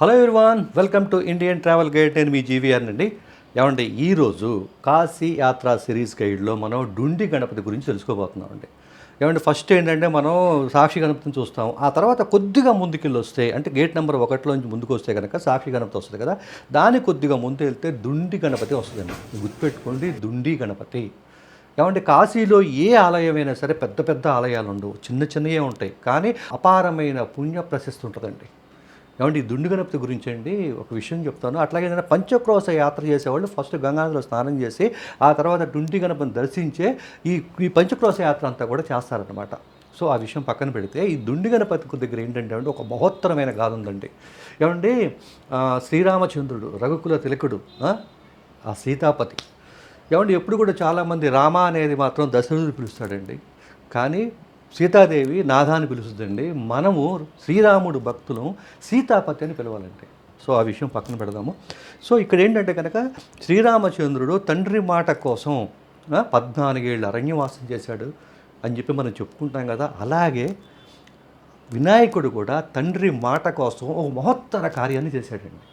Hello everyone welcome to Indian travel guide. నేను మీ GVR అండి. ఏమండి ఈరోజు కాశీ యాత్రా సిరీస్ గైడ్లో మనం డుండి గణపతి గురించి తెలుసుకోబోతున్నామండి ఏమంటే ఫస్ట్ ఏంటంటే మనం సాక్షి గణపతిని చూస్తాం ఆ తర్వాత కొద్దిగా ముందుకెళ్ళి వస్తే అంటే గేట్ నెంబర్ ఒకటిలోంచి ముందుకు వస్తే కనుక సాక్షి గణపతి వస్తుంది కదా దాని కొద్దిగా ముందు వెళ్తే దుండి గణపతి వస్తుందండి. గుర్తుపెట్టుకోండి దుండి గణపతి. ఏమంటే కాశీలో ఏ ఆలయమైనా సరే పెద్ద పెద్ద ఆలయాలు ఉండవు చిన్న చిన్నవే ఉంటాయి. కానీ అపారమైన పుణ్య ప్రశస్తి ఉంటుందండి. ఏమంటే ఈ దుండు గణపతి గురించి అండి ఒక విషయం చెప్తాను. అట్లాగే ఏదైనా పంచక్రోశ యాత్ర చేసేవాళ్ళు ఫస్ట్ గంగానదిలో స్నానం చేసి ఆ తర్వాత డుండి గణపతిని దర్శించే ఈ ఈ పంచక్రోశ యాత్ర అంతా కూడా చేస్తారనమాట సో ఆ విషయం పక్కన పెడితే ఈ దుండి గణపతి దగ్గర ఏంటంటే అంటే ఒక మహోత్తరమైన గాథ ఉందండి. ఏమండి శ్రీరామచంద్రుడు రఘుకుల తిలకుడు ఆ, ఆ సీతాపతి. ఏమండి ఎప్పుడు కూడా చాలామంది రామ అనేది మాత్రం దశరథుడు పిలుస్తాడండి. కానీ సీతాదేవి నాథాన్ని పిలుస్తుందండి. మనము శ్రీరాముడు భక్తులు సీతాపతి అని పిలవాలండి సో ఆ విషయం పక్కన పెడదాము. సో ఇక్కడ ఏంటంటే కనుక శ్రీరామచంద్రుడు తండ్రి మాట కోసం పద్నాలుగేళ్ళు అరణ్యవాసం చేశాడు అని చెప్పి మనం చెప్పుకుంటాం కదా. అలాగే వినాయకుడు కూడా తండ్రి మాట కోసం ఒక మహత్తర కార్యాన్ని చేశాడండి.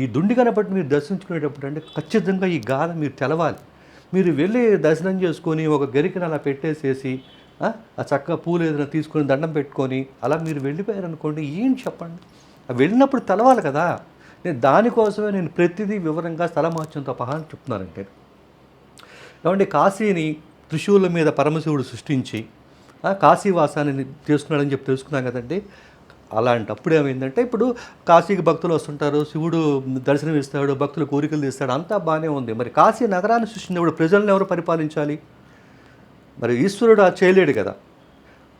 ఈ దుండి కనపట్టి మీరు దర్శించుకునేటప్పుడు అంటే ఖచ్చితంగా ఈ గాథ మీరు తెలవాలి. మీరు వెళ్ళి దర్శనం చేసుకొని ఒక గరికను అలా పెట్టేసేసి ఆ? చక్కగా పూలు ఏదైనా తీసుకొని దండం పెట్టుకొని అలా మీరు వెళ్ళిపోయారనుకోండి ఏం చెప్పండి? వెళ్ళినప్పుడు తెలవాలి కదా. నేను దానికోసమే నేను ప్రతిదీ వివరంగా స్థలమాచంతో పహా అని చెప్తున్నానంటే. కాబట్టి కాశీని త్రిశూల మీద పరమశివుడు సృష్టించి కాశీవాసాన్ని చేస్తున్నాడని చెప్పి తెలుసుకున్నాం కదండి. అలాంటప్పుడు ఏమైందంటే ఇప్పుడు కాశీకి భక్తులు వస్తుంటారు శివుడు దర్శనం ఇస్తాడు భక్తులు కోరికలు తీస్తాడు అంతా బాగానే ఉంది. మరి కాశీ నగరాన్ని సృష్టించినప్పుడు ప్రజలను ఎవరు పరిపాలించాలి? మరి ఈశ్వరుడు ఆ చేయలేడు కదా.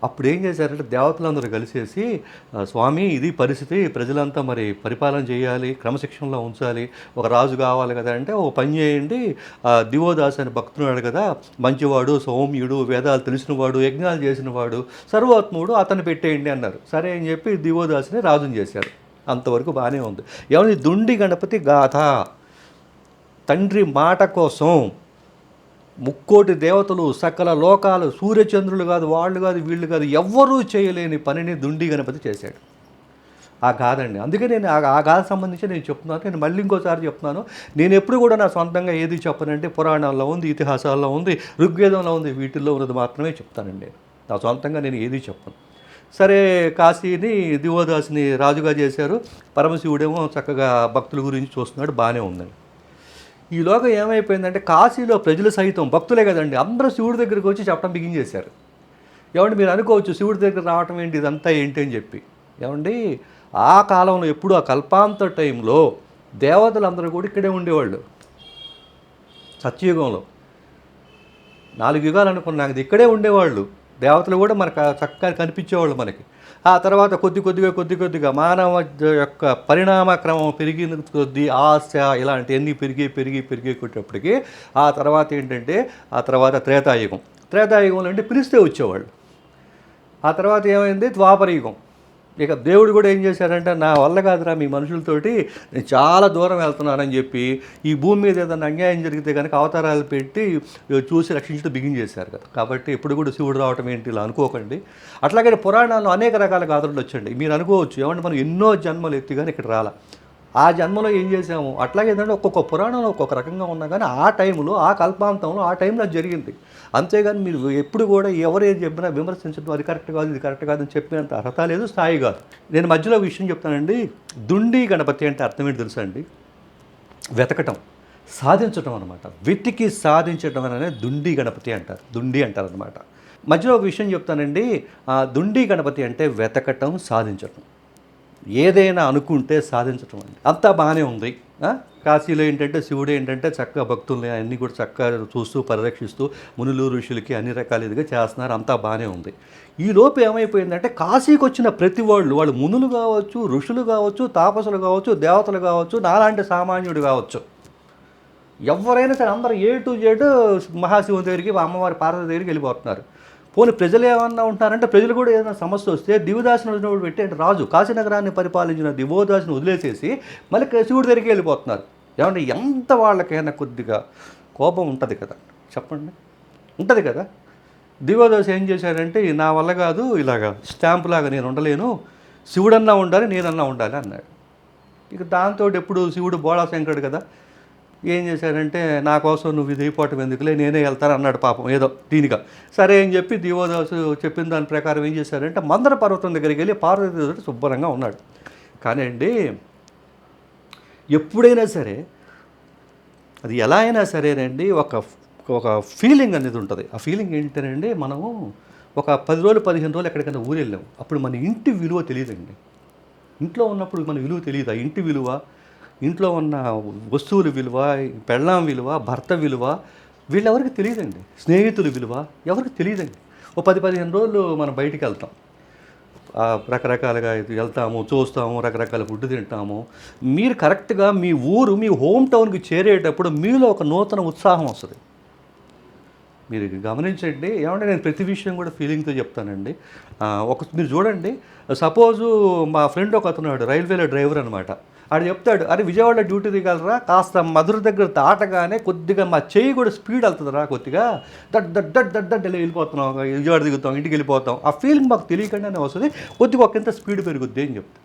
అప్పుడు ఏం చేశారంటే దేవతలందరూ కలిసేసి స్వామి ఇది పరిస్థితి. ప్రజలంతా మరి పరిపాలన చేయాలి క్రమశిక్షణలో ఉంచాలి. ఒక రాజు కావాలి కదా అంటే ఒక పని చేయండి. దివోదాస్ అని భక్తున్నాడు కదా. మంచివాడు సౌమ్యుడు వేదాలు తెలిసినవాడు యజ్ఞాలు చేసినవాడు సర్వాత్ముడు అతను పెట్టేయండి అన్నారు. సరే అని చెప్పి దివోదాస్ని రాజుని చేశారు. అంతవరకు బాగానే ఉంది. ఏమైనా దుండి గణపతి గాథ. తండ్రి మాట కోసం ముక్కోటి దేవతలు సకల లోకాలు సూర్యచంద్రులు కాదు వాళ్ళు కాదు వీళ్ళు కాదు ఎవ్వరూ చేయలేని పనిని దుండి గణపతి చేశాడు. ఆ కాదండి అందుకే నేను ఆ గాథ సంబంధించి నేను చెప్తున్నాను. నేను మళ్ళీ ఇంకోసారి చెప్తున్నాను. నేను ఎప్పుడు కూడా నా సొంతంగా ఏది చెప్పనంటే పురాణాల్లో ఉంది ఇతిహాసాల్లో ఉంది ఋగ్వేదంలో ఉంది వీటిల్లో ఉన్నది మాత్రమే చెప్తానండి నా సొంతంగా నేను ఏది చెప్పను. సరే కాశీని దివోదాసిని రాజుగా చేశారు. పరమశివుడేమో చక్కగా భక్తుల గురించి చూస్తున్నాడు బాగానే ఉందండి. ఈలోగా ఏమైపోయిందంటే కాశీలో ప్రజలు సైతం భక్తులే కదండి. అందరూ శివుడి దగ్గరికి వచ్చి చెప్పడం బిగించేశారు ఏమండి మీరు అనుకోవచ్చు శివుడి దగ్గర రావటం ఏంటి? ఇదంతా ఏంటి అని చెప్పి. ఏమండి? ఆ కాలంలో ఎప్పుడు ఆ కల్పాంత టైంలో దేవతలందరూ కూడా ఇక్కడే ఉండేవాళ్ళు. సత్యయుగంలో. నాలుగు యుగాలు అనుకున్నాక ఇక్కడే ఉండేవాళ్ళు. దేవతలు కూడా మనకు చక్కగా కనిపించేవాళ్ళు మనకి. ఆ తర్వాత కొద్ది కొద్దిగా కొద్ది కొద్దిగా మానవ యొక్క పరిణామ క్రమం పెరిగిన కొద్దీ ఆశ ఇలాంటివన్నీ పెరిగి పెరిగి పెరిగి కొట్టేటప్పటికీ ఆ తర్వాత ఏంటంటే ఆ తర్వాత త్రేతాయుగం. త్రేతాయుగంలో అంటే పిలిస్తే వచ్చేవాళ్ళు. ఆ తర్వాత ఏమైంది? ద్వాపర యుగం ఇక దేవుడు కూడా ఏం చేశారంటే నా వల్ల కాదురా మీ మనుషులతోటి నేను చాలా దూరం వెళ్తున్నానని చెప్పి ఈ భూమి మీద ఏదైనా అన్యాయం జరిగితే కనుక అవతారాలు పెట్టి చూసి రక్షించడం బిగిన్ చేశారు కదా. కాబట్టి ఇప్పుడు కూడా శివుడు రావటం ఏంటి ఇలా అనుకోకండి. అట్లాగే పురాణాల్లో అనేక రకాల గాథలు వచ్చండి. మీరు అనుకోవచ్చు ఏమంటే మనం ఎన్నో జన్మలు ఎత్తి కానీ ఇక్కడ రాలా. ఆ జన్మలో ఏం చేసాము అట్లాగే ఏంటంటే ఒక్కొక్క పురాణంలో ఒక్కొక్క రకంగా ఉన్నా కానీ ఆ టైంలో ఆ కల్పాంతంలో ఆ టైంలో అది జరిగింది. అంతేగాని మీరు ఎప్పుడు కూడా ఎవరు ఏది చెప్పినా విమర్శించడం అది కరెక్ట్ కాదు ఇది కరెక్ట్ కాదు అని చెప్పినంత అర్హత లేదు స్థాయి కాదు. నేను మధ్యలో విషయం చెప్తానండి. దుండి గణపతి అంటే అర్థం ఏంటి తెలుసా అండి? వెతకటం సాధించటం అనమాట వెతికి సాధించటం అనేది దుండి గణపతి అంటారు. దుండి అంటారు అనమాట మధ్యలో ఒక విషయం చెప్తానండి. ఆ దుండి గణపతి అంటే వెతకటం సాధించటం. ఏదైనా అనుకుంటే సాధించటం అండి. అంతా బాగానే ఉంది. కాశీలో ఏంటంటే శివుడు ఏంటంటే చక్కగా భక్తుల్ని అన్నీ కూడా చక్కగా చూస్తూ పరిరక్షిస్తూ మునులు ఋషులకి అన్ని రకాల ఇదిగా చేస్తున్నారు. అంతా బాగానే ఉంది. ఈ లోపు ఏమైపోయిందంటే కాశీకి వచ్చిన ప్రతి వాళ్ళు వాళ్ళు మునులు కావచ్చు ఋషులు కావచ్చు తాపసులు కావచ్చు దేవతలు కావచ్చు నాలాంటి సామాన్యుడు కావచ్చు. ఎవరైనా సరే అందరూ ఏ టు జెడ్ మహాశివుని దగ్గరికి అమ్మవారి పార్వతి దగ్గరికి వెళ్ళిపోతున్నారు. పోనీ ప్రజలు ఏమన్నా ఉంటున్నారంటే ప్రజలు కూడా ఏదైనా సమస్య వస్తే దివదాసుని పెట్టి అంటే రాజు కాశీనగరాన్ని పరిపాలించిన దివోదాసుని వదిలేసేసి మళ్ళీ శివుడి దగ్గరికి వెళ్ళిపోతున్నారు. ఏమంటే ఎంత వాళ్ళకైనా కొద్దిగా కోపం ఉంటుంది కదా. చెప్పండి. ఉంటుంది కదా. దివోదాస్ ఏం చేశాడంటే నా వల్ల కాదు ఇలాగా స్టాంప్ లాగా నేను ఉండలేను శివుడన్నా ఉండాలి నేనన్నా ఉండాలి అన్నాడు. ఇక దాంతో ఎప్పుడు శివుడు బోళా శంకరుడు కదా. ఏం చేశాడంటే నా కోసం నువ్వు ఇది అయిపోవటం ఎందుకులే నేనే వెళ్తాను అన్నాడు పాపం ఏదో దీనిగా. సరే అని చెప్పి దీవోదాసు చెప్పిన దాని ప్రకారం ఏం చేశారంటే మందర పర్వతం దగ్గరికి వెళ్ళి పార్వతీదేవుడు శుభ్రంగా ఉన్నాడు. కానీ అండి ఎప్పుడైనా సరే అది ఎలా అయినా సరేనండి ఒక ఒక ఫీలింగ్ అనేది ఉంటుంది. ఆ ఫీలింగ్ ఏంటంటే మనము ఒక పది రోజులు పదిహేను రోజులు ఎక్కడికైనా ఊరు వెళ్ళాము అప్పుడు మన ఇంటి విలువ తెలియదండి. ఇంట్లో ఉన్నప్పుడు మన విలువ తెలియదు. ఆ ఇంటి విలువ ఇంట్లో ఉన్న వస్తువుల విలువ పెళ్ళాం విలువ భర్త విలువ వీళ్ళెవరికి తెలియదండి? స్నేహితుల విలువ ఎవరికి తెలియదండి? ఓ పది పదిహేను రోజులు మనం బయటికి వెళ్తాం. రకరకాలుగా వెళ్తాము చూస్తాము రకరకాల ఫుడ్ తింటాము. మీరు కరెక్ట్గా మీ ఊరు మీ హోమ్ టౌన్కి చేరేటప్పుడు మీలో ఒక నూతన ఉత్సాహం వస్తుంది. మీరు గమనించండి. ఏమంటే నేను ప్రతి విషయం కూడా ఫీలింగ్తో చెప్తానండి. ఒక మీరు చూడండి. సపోజు మా ఫ్రెండ్ ఒక అతను రైల్వేలో డ్రైవర్ అనమాట ఆడు చెప్తాడు అరే విజయవాడలో డ్యూటీ దిగలరా కాస్త మధుర దగ్గర దాటగానే కొద్దిగా మా చెయ్యి కూడా స్పీడ్ వెళ్తుందిరా కొద్దిగా. దడ్ దట్ దట్ దట్ దట్ ఇలా వెళ్ళిపోతున్నాం విజయవాడ దిగుతాం ఇంటికి వెళ్ళిపోతాం. ఆ ఫీలింగ్ మాకు తెలియకుండానే వస్తుంది కొద్దిగా ఒకంత స్పీడ్ పెరుగుద్ది అని చెప్తాడు.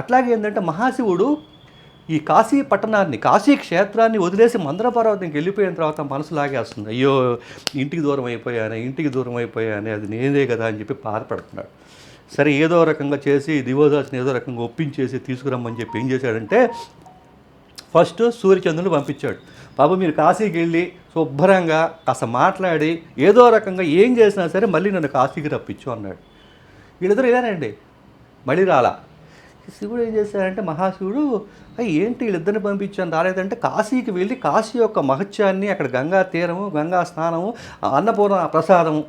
అట్లాగే ఏంటంటే మహాశివుడు ఈ కాశీ పట్టణాన్ని కాశీ క్షేత్రాన్ని వదిలేసి మందర పర్వతంకి వెళ్ళిపోయిన తర్వాత మనసు లాగేస్తుంది. అయ్యో ఇంటికి దూరం అయిపోయానే ఇంటికి దూరం అయిపోయానే అది నేనే కదా అని చెప్పి బాధపడుతున్నాడు. సరే ఏదో రకంగా చేసి దివోదాస్ని ఏదో రకంగా ఒప్పించేసి తీసుకురమ్మని చెప్పి ఏం చేశాడంటే ఫస్ట్ సూర్యచంద్రుని పంపించాడు. బాబు మీరు కాశీకి వెళ్ళి శుభ్రంగా కాస్త మాట్లాడి ఏదో రకంగా ఏం చేసినా సరే మళ్ళీ నన్ను కాశీకి రప్పించు అన్నాడు. వీళ్ళిద్దరు ఇదేనండి మళ్ళీ రాలా. శివుడు ఏం చేశాడంటే మహాశివుడు "అయ్, ఏంటి వీళ్ళిద్దరిని పంపించాను? రాలేదంటే కాశీకి వెళ్ళి కాశీ యొక్క మహత్యాన్ని అక్కడ గంగా తీరము గంగా స్నానము అన్నపూర్ణ ప్రసాదము.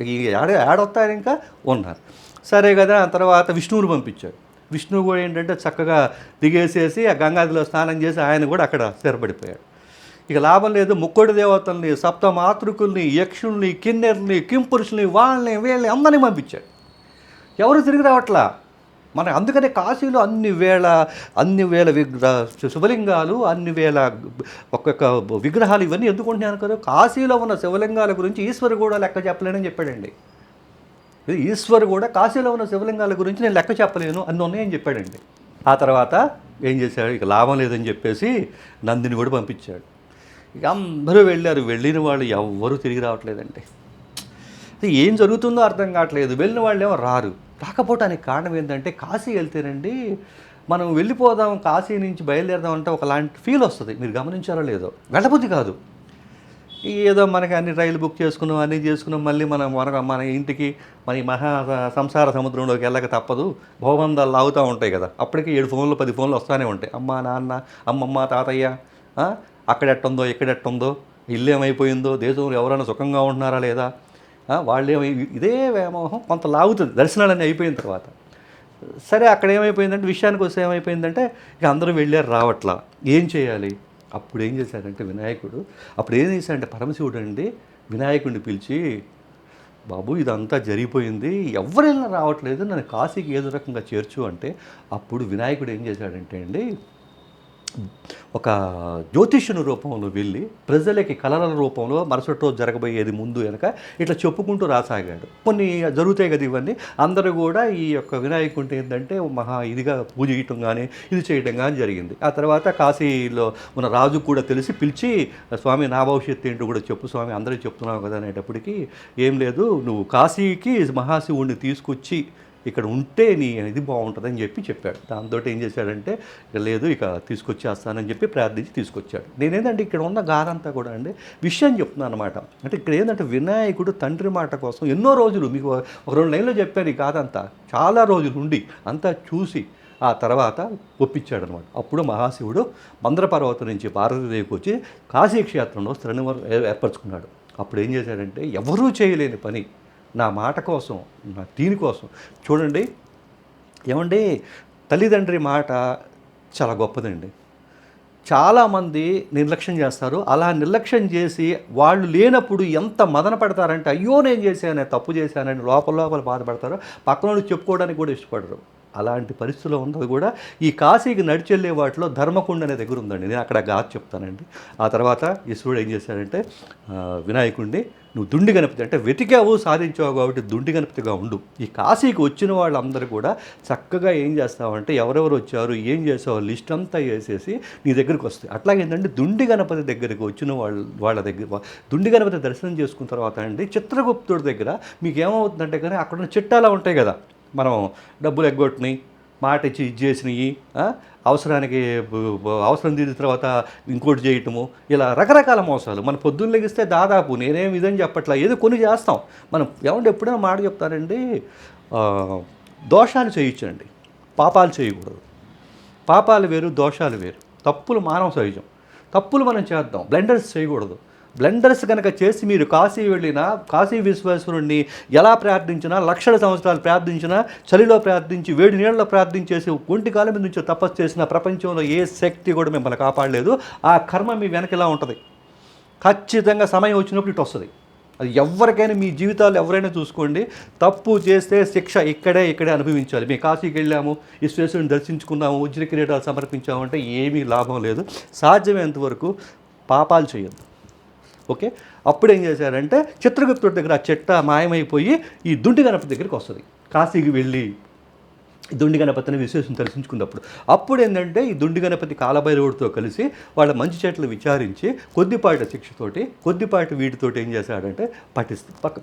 ఈ ఆడ ఏడొస్తారు ఇంకా? ఉన్నారు. సరే కదా ఆ తర్వాత విష్ణువుని పంపించాడు విష్ణువు కూడా ఏంటంటే చక్కగా దిగేసేసి ఆ గంగాదిలో స్నానం చేసి ఆయన కూడా అక్కడ స్థిరపడిపోయాడు. ఇక లాభం లేదు ముక్కోడి దేవతల్ని సప్త మాతృకుల్ని యక్షుల్ని కిన్నెర్ని కింపురుషుల్ని వాళ్ళని వీళ్ళని అందరినీ పంపించాడు. ఎవరు తిరిగి రావట్లా? మన అందుకనే కాశీలో అన్ని వేల అన్ని వేల విగ్రహ శివలింగాలు అన్ని వేల ఒక్కొక్క విగ్రహాలు ఇవన్నీ ఎందుకు ఉంటున్నాను కదా కాశీలో ఉన్న శివలింగాల గురించి ఈశ్వరు కూడా లెక్క చెప్పలేనని చెప్పాడండి. ఇది ఈశ్వరు కూడా కాశీలో ఉన్న శివలింగాల గురించి నేను లెక్క చెప్పలేను అన్ని ఉన్నాయని చెప్పాడండి. ఆ తర్వాత ఏం చేశాడు? ఇక లాభం లేదని చెప్పేసి నందిని కూడా పంపించాడు. ఇక అందరూ వెళ్ళారు. వెళ్ళిన వాళ్ళు ఎవ్వరూ తిరిగి రావట్లేదండి. ఏం జరుగుతుందో అర్థం కావట్లేదు. వెళ్ళిన వాళ్ళు ఏమో రారు. రాకపోవటానికి కారణం ఏంటంటే కాశీ వెళ్తేనండి మనం వెళ్ళిపోదాం కాశీ నుంచి బయలుదేరదాం అంటే ఒకలాంటి ఫీల్ వస్తుంది. మీరు గమనించారో లేదో. వెళ్ళబుద్ధి కాదు. ఏదో మనకి అన్ని రైలు బుక్ చేసుకున్నాం అన్నీ చేసుకున్నాం మళ్ళీ మనం మన మన ఇంటికి మన మహా సంసార సముద్రంలోకి వెళ్ళక తప్పదు. భోబందాలు లాగుతూ ఉంటాయి కదా. అప్పటికి ఏడు ఫోన్లు పది ఫోన్లు వస్తూనే ఉంటాయి. అమ్మ నాన్న అమ్మమ్మ తాతయ్య అక్కడెట్టుందో ఇక్కడెట్టుందో ఇల్లు ఏమైపోయిందో దేశంలో ఎవరైనా సుఖంగా ఉంటున్నారా లేదా? వాళ్ళేమో వాళ్ళు ఏమై ఇదే వ్యామోహం కొంత లాగుతుంది దర్శనాలన్నీ అయిపోయిన తర్వాత. సరే అక్కడ ఏమైపోయిందంటే విషయానికి వస్తే ఏమైపోయిందంటే ఇక అందరూ వెళ్ళారు రావట్లా. ఏం చేయాలి? అప్పుడు ఏం చేశాడంటే వినాయకుడు అప్పుడు ఏం చేశాడంటే పరమశివుడు అండి వినాయకుడిని పిలిచి బాబు ఇదంతా జరిగిపోయింది ఎవరైనా రావట్లేదు నన్ను కాశీకి ఏదో రకంగా చేర్చు అంటే అప్పుడు వినాయకుడు ఏం చేశాడంటే అండి ఒక జ్యోతిష్యుని రూపంలో వెళ్ళి ప్రజలకి కళల రూపంలో మరుసటి రోజు జరగబోయేది ముందు వెనక ఇట్లా చెప్పుకుంటూ రాసాగాడు. కొన్ని జరుగుతాయి కదా ఇవన్నీ. అందరూ కూడా ఈ యొక్క వినాయకుడిని ఏంటంటే మహా ఇదిగా పూజ చేయటం కానీ ఇది చేయటం కానీ జరిగింది. ఆ తర్వాత కాశీలో ఉన్న రాజు కూడా తెలిసి పిలిచి స్వామి నా భవిష్యత్తు ఏంటో కూడా చెప్పు స్వామి అందరూ చెప్తున్నావు కదా అనేటప్పటికీ ఏం లేదు నువ్వు కాశీకి మహాశివుడిని తీసుకొచ్చి ఇక్కడ ఉంటే నీ ఇది బాగుంటుందని చెప్పి చెప్పాడు. దాంతో ఏం చేశాడంటే లేదు ఇక తీసుకొచ్చేస్తానని చెప్పి ప్రార్థించి తీసుకొచ్చాడు. నేనేంటంటే ఇక్కడ ఉన్న గారంతా కూడా అండి విషయం చెప్తున్నాను అనమాట అంటే ఇక్కడ ఏంటంటే వినాయకుడు తండ్రి మాట కోసం ఎన్నో రోజులు మీకు ఒక రెండు లైన్లో చెప్పాను ఈ గాథంతా. చాలా రోజులు ఉండి అంతా చూసి ఆ తర్వాత ఒప్పించాడు అనమాట అప్పుడు మహాశివుడు మంద్రపర్వతం నుంచి భారతదేవికి వచ్చి కాశీక్షేత్రంలో శ్రేణివారు ఏర్పరచుకున్నాడు. అప్పుడు ఏం చేశాడంటే ఎవరూ చేయలేని పని నా మాట కోసం నా దీనికోసం చూడండి ఏమండి తల్లిదండ్రి మాట చాలా గొప్పదండి. చాలామంది నిర్లక్ష్యం చేస్తారు. అలా నిర్లక్ష్యం చేసి వాళ్ళు లేనప్పుడు ఎంత మదన పడతారంటే అయ్యో నేను చేశానే తప్పు చేశానని లోపల లోపల బాధపడతారు పక్కన వాళ్ళు చెప్పుకోవడానికి కూడా ఇష్టపడరు. అలాంటి పరిస్థితిలో ఉన్నది కూడా ఈ కాశీకి నడిచెళ్ళే వాటిలో ధర్మకుండ అనే దగ్గర ఉందండి. నేను అక్కడ గాథ చెప్తానండి. ఆ తర్వాత ఈశ్వరుడు ఏం చేశాడంటే వినాయకుడిని నువ్వు దుండి గణపతి అంటే వెతికావు సాధించావు కాబట్టి దుండి గణపతిగా ఉండు. ఈ కాశీకి వచ్చిన వాళ్ళందరూ కూడా చక్కగా ఏం చేస్తావంటే ఎవరెవరు వచ్చారు ఏం చేసావు లిస్ట్ అంతా వేసేసి నీ దగ్గరికి వస్తాయి. అట్లా ఏంటంటే దుండి గణపతి దగ్గరికి వచ్చిన వాళ్ళు వాళ్ళ దగ్గర దుండి గణపతి దర్శనం చేసుకున్న తర్వాత అండి చిత్రగుప్తుడి దగ్గర మీకు ఏమవుతుందంటే కానీ అక్కడ ఉన్న ఉంటాయి కదా. మనం డబ్బులు ఎగ్గొట్టినాయి మాట ఇచ్చి ఇది చేసినవి అవసరానికి అవసరం తీరిన తర్వాత ఇంకోటి చేయటము. ఇలా రకరకాల మోసాలు. మన పొద్దున్న లెగిస్తే దాదాపు నేనేం ఇదని చెప్పట్లా ఏదో కొన్ని చేస్తాం. మనం ఏమంటే ఎప్పుడైనా మాట చెప్తానండి దోషాలు చేయించండి. పాపాలు చేయకూడదు. పాపాలు వేరు దోషాలు వేరు. తప్పులు మానవ సహజం. తప్పులు మనం చేద్దాం. బ్లెండర్స్ చేయకూడదు. బ్లెండర్స్ కనుక చేసి మీరు కాశీ వెళ్ళినా కాశీ విశ్వేశ్వరుణ్ణి ఎలా ప్రార్థించినా లక్షల సంవత్సరాలు ప్రార్థించినా చలిలో ప్రార్థించి వేడి నీళ్ళలో ప్రార్థించేసి ఒంటి కాలం మీద నుంచి తపస్సు చేసిన ప్రపంచంలో ఏ శక్తి కూడా మిమ్మల్ని కాపాడలేదు. ఆ కర్మ మీ వెనక ఇలా ఉంటుంది? ఖచ్చితంగా సమయం వచ్చినప్పుడు ఇటు వస్తుంది. అది ఎవరికైనా మీ జీవితాలు ఎవరైనా చూసుకోండి. తప్పు చేస్తే శిక్ష ఇక్కడే ఇక్కడే అనుభవించాలి. మేము కాశీకి వెళ్ళాము విశ్వేశ్వరుని దర్శించుకున్నాము ఉజ్ర కిరీటాలు సమర్పించాము అంటే ఏమీ లాభం లేదు. సాధ్యమైనంత వరకు పాపాలు చేయొద్దు. ఓకే? అప్పుడు ఏం చేశారంటే చిత్రగుప్తుడి దగ్గర ఆ చెట్ట మాయమైపోయి ఈ దుండి గణపతి దగ్గరికి వస్తుంది. కాశీకి వెళ్ళి దుండి గణపతిని విశేషం దర్శించుకున్నప్పుడు. అప్పుడు ఏంటంటే ఈ దుండి గణపతి కాలభైరవుడితో కలిసి వాళ్ళ మంచి చెట్లు విచారించి కొద్దిపాటి శిక్షతోటి కొద్దిపాటి వీటితోటి ఏం చేశాడంటే పఠిస్తూ పక్క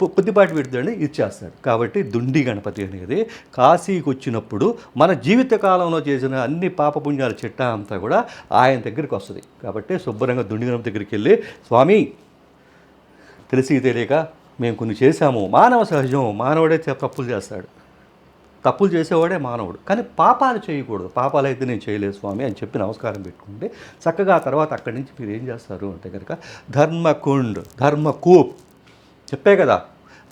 కొద్దిపాటి విడుదలని ఇచ్చేస్తాడు కాబట్టి దుండి గణపతి అనేది కాశీకి వచ్చినప్పుడు మన జీవితకాలంలో చేసిన అన్ని పాపపుణ్యాల చిట్ట అంతా కూడా ఆయన దగ్గరికి వస్తుంది. కాబట్టి శుభ్రంగా దుండి గణపతి దగ్గరికి వెళ్ళి స్వామి తెలిసి తెలియక మేము కొన్ని చేశాము. మానవ సహజం. మానవుడే తప్పులు చేస్తాడు. తప్పులు చేసేవాడే మానవుడు. కానీ పాపాలు చేయకూడదు. పాపాలు అయితే నేను చేయలేదు స్వామి అని చెప్పి నమస్కారం పెట్టుకుంటే చక్కగా ఆ తర్వాత అక్కడి నుంచి మీరు ఏం చేస్తారు అంటే కనుక ధర్మకుండ్ ధర్మకూప్ చెప్పే కదా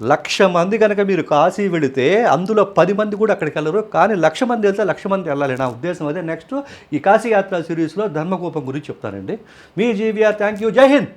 లక్ష మంది కనుక మీరు కాశీ వెళితే అందులో పది మంది కూడా అక్కడికి వెళ్ళరు. కానీ లక్ష మంది వెళ్తే లక్ష మంది వెళ్ళాలి. నా ఉద్దేశం అదే. నెక్స్ట్ ఈ కాశీ యాత్ర సిరీస్లో ధర్మకూపం గురించి చెప్తానండి. మీ జీవీఆర్ థ్యాంక్ యూ జై హింద్!